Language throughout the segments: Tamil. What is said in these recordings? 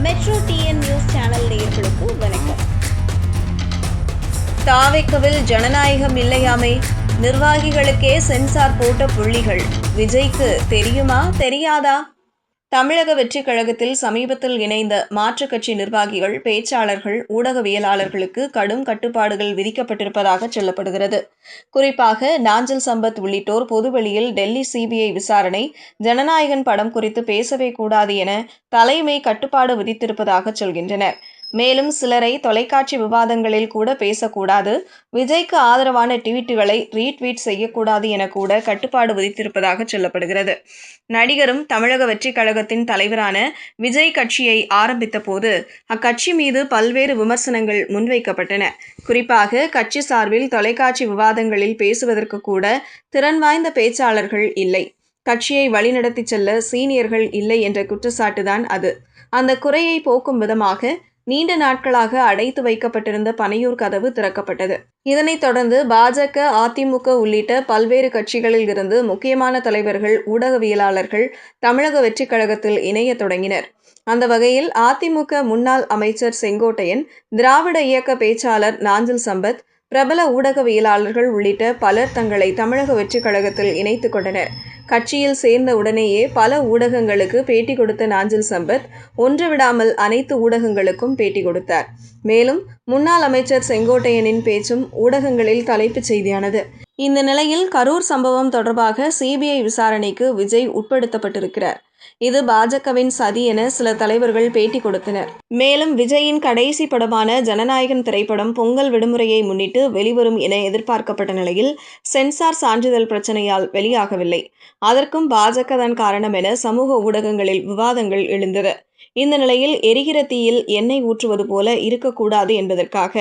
மெட்ரோ டிஎன் நியூஸ் சேனல் நேயர்களுக்கு வணக்கம். தாவைக்கவில் ஜனநாயகம் இல்லையாமே? நிர்வாகிகளுக்கே சென்சார் போட்ட புள்ளிகள். விஜய்க்கு தெரியுமா? தெரியாதா? தமிழக வெற்றிக் கழகத்தில் சமீபத்தில் இணைந்த மாற்றுக் கட்சி நிர்வாகிகள் பேச்சாளர்கள் ஊடகவியலாளர்களுக்கு கடும் கட்டுப்பாடுகள் விதிக்கப்பட்டிருப்பதாக சொல்லப்படுகிறது. குறிப்பாக நாஞ்சல் சம்பத் உள்ளிட்டோர் பொதுவெளியில் டெல்லி சிபிஐ விசாரணை ஜனநாயகன் படம் குறித்து பேசவே கூடாது என தலைமை கட்டுப்பாடு விதித்திருப்பதாக சொல்கின்றனர். மேலும் சிலரை தொலைக்காட்சி விவாதங்களில் கூட பேசக்கூடாது. விஜய்க்கு ஆதரவான ட்வீட்டுகளை ரீட்வீட் செய்யக்கூடாது என கூட கட்டுப்பாடு விதித்திருப்பதாக சொல்லப்படுகிறது. நடிகரும் தமிழக வெற்றிக் கழகத்தின் தலைவரான விஜய் கட்சியை ஆரம்பித்த போது அக்கட்சி மீது பல்வேறு விமர்சனங்கள் முன்வைக்கப்பட்டன. குறிப்பாக கட்சி சார்பில் தொலைக்காட்சி விவாதங்களில் பேசுவதற்கு கூட திறன் வாய்ந்த பேச்சாளர்கள் இல்லை. கட்சியை வழிநடத்தி செல்ல சீனியர்கள் இல்லை என்ற குற்றச்சாட்டுதான் அது. அந்த குறையை போக்கும் விதமாக நீண்ட நாட்களாக அடைத்து வைக்கப்பட்டிருந்த பனையூர் கதவு திறக்கப்பட்டது. இதனைத் தொடர்ந்து பாஜக அதிமுக உள்ளிட்ட பல்வேறு கட்சிகளில் இருந்து முக்கியமான தலைவர்கள் ஊடகவியலாளர்கள் தமிழக வெற்றிக் கழகத்தில் இணையத் தொடங்கினர். அந்த வகையில் அதிமுக முன்னாள் அமைச்சர் செங்கோட்டையன் திராவிட இயக்க பேச்சாளர் நாஞ்சில் சம்பத் பிரபல ஊடகவியலாளர்கள் உள்ளிட்ட பலர் தங்களை தமிழக வெற்றிக் கழகத்தில் இணைத்துக் கொண்டனர். கட்சியில் சேர்ந்த உடனேயே பல ஊடகங்களுக்கு பேட்டி கொடுத்த நாஞ்சில் சம்பத் ஒன்று விடாமல் அனைத்து ஊடகங்களுக்கும் பேட்டி கொடுத்தார். மேலும் முன்னாள் அமைச்சர் செங்கோட்டையனின் பேச்சும் ஊடகங்களில் தலைப்புச் செய்தியானது. இந்த நிலையில் கரூர் சம்பவம் தொடர்பாக சிபிஐ விசாரணைக்கு விஜய் உட்படுத்தப்பட்டிருக்கிறார். இது பாஜகவின் சதி என சில தலைவர்கள் பேட்டி கொடுத்தனர். மேலும் விஜயின் கடைசி படமான ஜனநாயகன் திரைப்படம் பொங்கல் விடுமுறையை முன்னிட்டு வெளிவரும் என எதிர்பார்க்கப்பட்ட நிலையில் சென்சார் சான்றிதழ் பிரச்சனையால் வெளியாகவில்லை. அதற்கும் பாஜக தான் காரணம் என சமூக ஊடகங்களில் விவாதங்கள் எழுந்தது இந்த நிலையில் எரிகிற தீயில் எண்ணெய் ஊற்றுவது போல இருக்கக்கூடாது என்பதற்காக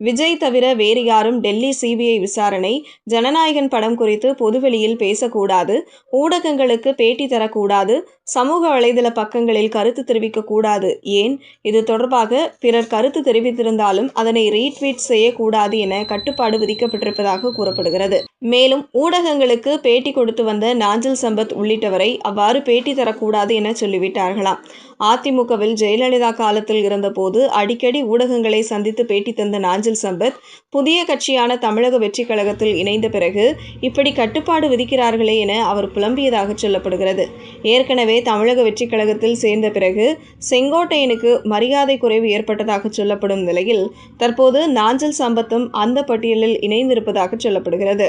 விஜய் தவிர வேறு யாரும் டெல்லி சிபிஐ விசாரணை ஜனநாயகன் படம் குறித்து பொதுவெளியில் பேசக்கூடாது ஊடகங்களுக்கு பேட்டி தரக்கூடாது சமூக வலைதள பக்கங்களில் கருத்து தெரிவிக்கக்கூடாது. ஏன்? இது தொடர்பாக பிறர் கருத்து தெரிவித்திருந்தாலும் அதனை ரீட்வீட் செய்யக்கூடாது என கட்டுப்பாடு விதிக்கப்பட்டிருப்பதாக கூறப்படுகிறது. மேலும் ஊடகங்களுக்கு பேட்டி கொடுத்து வந்த நாஞ்சில் சம்பத் உள்ளிட்டவரை அவ்வாறு பேட்டி தரக்கூடாது என சொல்லிவிட்டார்களாம். அதிமுகவில் ஜெயலலிதா காலத்தில் இருந்தபோது அடிக்கடி ஊடகங்களை சந்தித்து பேட்டி தந்த நாஞ்சில் சம்பத் புதிய கட்சியான தமிழக வெற்றிக் கழகத்தில் இணைந்த பிறகு இப்படி கட்டுப்பாடு விதிக்கிறார்களே என அவர் புலம்பியதாக சொல்லப்படுகிறது. ஏற்கனவே தமிழக வெற்றிக் கழகத்தில் சேர்ந்த பிறகு செங்கோட்டையனுக்கு மரியாதை குறைவு ஏற்பட்டதாக சொல்லப்படும் நிலையில் தற்போது நாஞ்சல் சம்பத்தும் அந்த பட்டியலில் இணைந்திருப்பதாக சொல்லப்படுகிறது.